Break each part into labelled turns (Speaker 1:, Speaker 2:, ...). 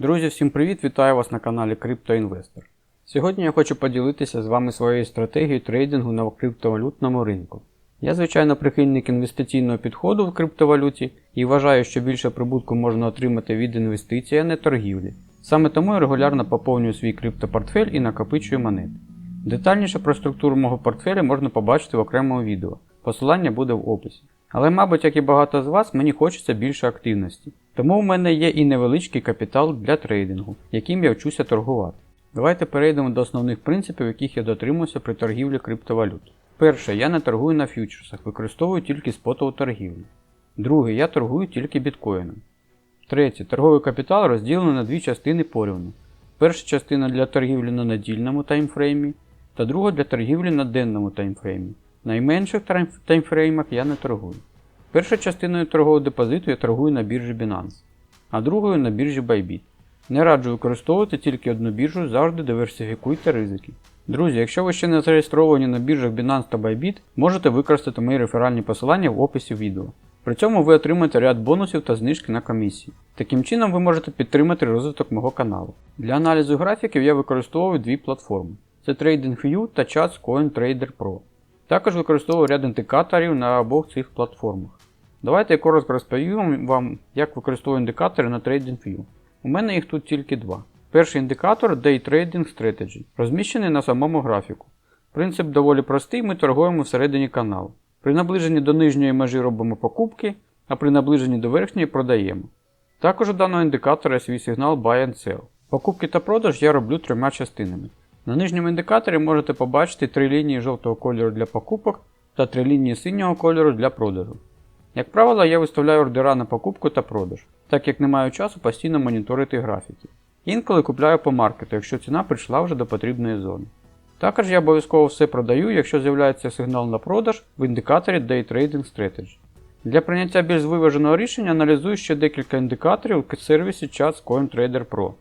Speaker 1: Друзі, всім привіт! Вітаю вас на каналі CryptoInvestor. Сьогодні я хочу поділитися з вами своєю стратегією трейдингу на криптовалютному ринку. Я, звичайно, прихильник інвестиційного підходу в криптовалюті і вважаю, що більше прибутку можна отримати від інвестицій, а не торгівлі. Саме тому я регулярно поповнюю свій криптопортфель і накопичую монети. Детальніше про структуру мого портфеля можна побачити в окремому відео. Посилання буде в описі. Але, мабуть, як і багато з вас, мені хочеться більше активності. Тому в мене є і невеличкий капітал для трейдингу, яким я вчуся торгувати. Давайте перейдемо до основних принципів, яких я дотримуюся при торгівлі криптовалют. Перше, я не торгую на фьючерсах, використовую тільки спотову торгівлю. Друге, я торгую тільки біткоїном. Третє, торговий капітал розділено на дві частини порівну. Перша частина для торгівлі на недільному таймфреймі, та друга для торгівлі на денному таймфреймі. Найменших таймфреймах я не торгую. Першою частиною торгового депозиту я торгую на біржі Binance, а другою на біржі Bybit. Не раджу використовувати тільки одну біржу, завжди диверсифікуйте ризики. Друзі, якщо ви ще не зареєстровані на біржах Binance та Bybit, можете використати мої реферальні посилання в описі відео. При цьому ви отримаєте ряд бонусів та знижки на комісії. Таким чином ви можете підтримати розвиток мого каналу. Для аналізу графіків я використовую дві платформи: це TradingView та Chats CoinTrader Pro. Також використовую ряд індикаторів на обох цих платформах. Давайте я коротко розповім вам, як використовую індикатори на TradingView. У мене їх тут тільки два. Перший індикатор Day Trading Strategy, розміщений на самому графіку. Принцип доволі простий, ми торгуємо всередині каналу. При наближенні до нижньої межі робимо покупки, а при наближенні до верхньої продаємо. Також у даного індикатора є свій сигнал Buy and Sell. Покупки та продаж я роблю трьома частинами. На нижньому індикаторі можете побачити три лінії жовтого кольору для покупок та три лінії синього кольору для продажу. Як правило, я виставляю ордера на покупку та продаж, так як не маю часу постійно моніторити графіки. Інколи купляю по маркету, якщо ціна прийшла вже до потрібної зони. Також я обов'язково все продаю, якщо з'являється сигнал на продаж в індикаторі Day Trading Strategy. Для прийняття більш виваженого рішення аналізую ще декілька індикаторів в сервісі Chats CoinTrader Pro.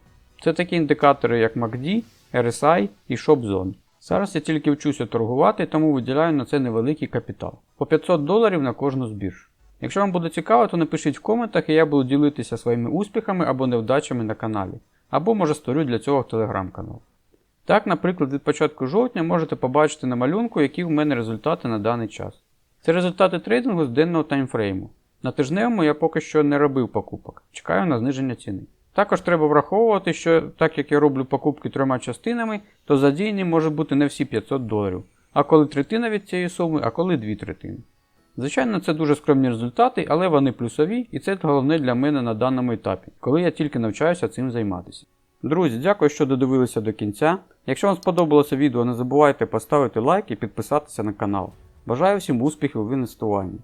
Speaker 1: Це такі індикатори, як MACD, RSI і ShopZone. Зараз я тільки вчуся торгувати, тому виділяю на це невеликий капітал по 500 доларів на кожну з бірж. Якщо вам буде цікаво, то напишіть в коментах і я буду ділитися своїми успіхами або невдачами на каналі, або може створю для цього телеграм-канал. Так, наприклад, від початку жовтня можете побачити на малюнку, які в мене результати на даний час. Це результати трейдингу з денного таймфрейму. На тижневому я поки що не робив покупок, чекаю на зниження ціни. Також треба враховувати, що так як я роблю покупки трьома частинами, то задіяні може бути не всі 500 доларів, а коли третина від цієї суми, а коли дві третини. Звичайно, це дуже скромні результати, але вони плюсові, і це головне для мене на даному етапі, коли я тільки навчаюся цим займатися. Друзі, дякую, що додивилися до кінця. Якщо вам сподобалося відео, не забувайте поставити лайк і підписатися на канал. Бажаю всім успіхів в інвестуванні.